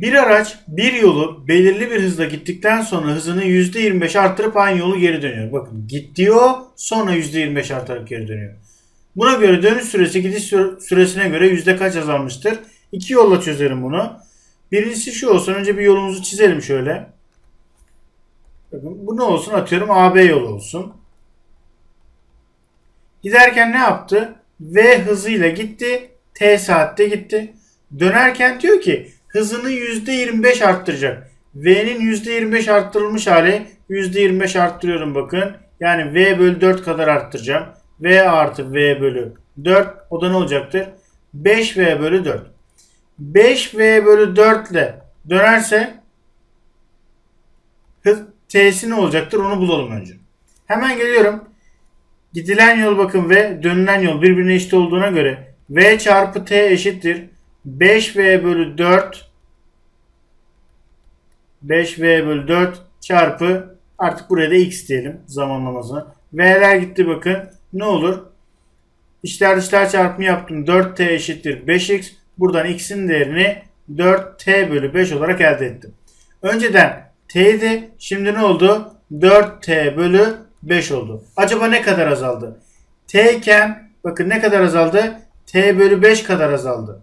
Bir araç bir yolu belirli bir hızla gittikten sonra hızını %25 arttırıp aynı yolu geri dönüyor. Bakın git diyor sonra %25 artarak geri dönüyor. Buna göre dönüş süresi gidiş süre- süresine göre yüzde kaç azalmıştır? İki yolla çözerim bunu. Birincisi şu olsun. Önce bir yolumuzu çizelim şöyle. Bakın bu ne olsun? Atıyorum AB yolu olsun. Giderken ne yaptı? V hızıyla gitti. T saatte gitti. Dönerken diyor ki hızını %25 arttıracak. V'nin %25 arttırılmış hali %25 arttırıyorum bakın. Yani V bölü 4 kadar arttıracağım. V artı V bölü 4 o da ne olacaktır? 5V bölü 4. 5V bölü 4 ile dönerse hız T'si ne olacaktır onu bulalım önce. Hemen geliyorum. Gidilen yol bakın ve dönülen yol birbirine eşit olduğuna göre V çarpı T eşittir. 5V bölü 4 5V bölü 4 çarpı artık buraya da X diyelim zamanlamasına. V'ler gitti bakın. Ne olur? İçler dışlar çarpımı yaptım. 4T eşittir 5X. Buradan X'in değerini 4T bölü 5 olarak elde ettim. Önceden T'ydi. Şimdi ne oldu? 4T bölü 5 oldu. Acaba ne kadar azaldı? T iken bakın ne kadar azaldı? T bölü 5 kadar azaldı.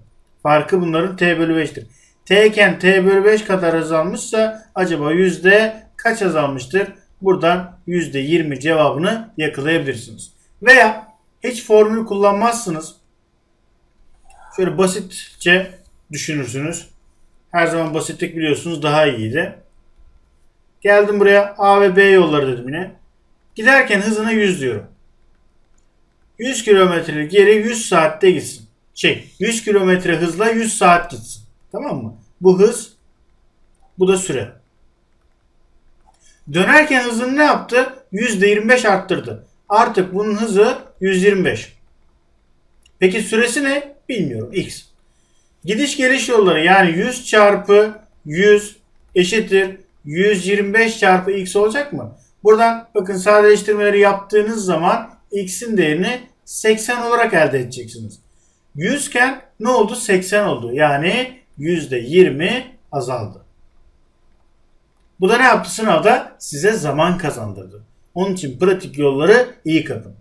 Farkı bunların T bölü 5'tir. T iken T bölü 5 kadar azalmışsa acaba yüzde kaç azalmıştır? Buradan yüzde 20 cevabını yakalayabilirsiniz. Veya hiç formül kullanmazsınız. Şöyle basitçe düşünürsünüz. Her zaman basitlik biliyorsunuz daha iyiydi. Geldim buraya A ve B yolları dedim yine. Giderken hızına 100 diyorum. 100 kilometrelik yere 100 saatte gitsin. Şey 100 kilometre hızla 100 saat gitsin. Tamam mı? Bu hız bu da süre. Dönerken hızını ne yaptı? %25 arttırdı. Artık bunun hızı 125. Peki süresi ne? Bilmiyorum. X. Gidiş geliş yolları yani 100 çarpı 100 eşittir 125 çarpı x olacak mı? Buradan bakın sadeleştirmeleri yaptığınız zaman x'in değerini 80 olarak elde edeceksiniz. 100 iken ne oldu? 80 oldu. Yani %20 azaldı. Bu da ne yaptı sınavda? Size zaman kazandırdı. Onun için pratik yolları iyi kapın.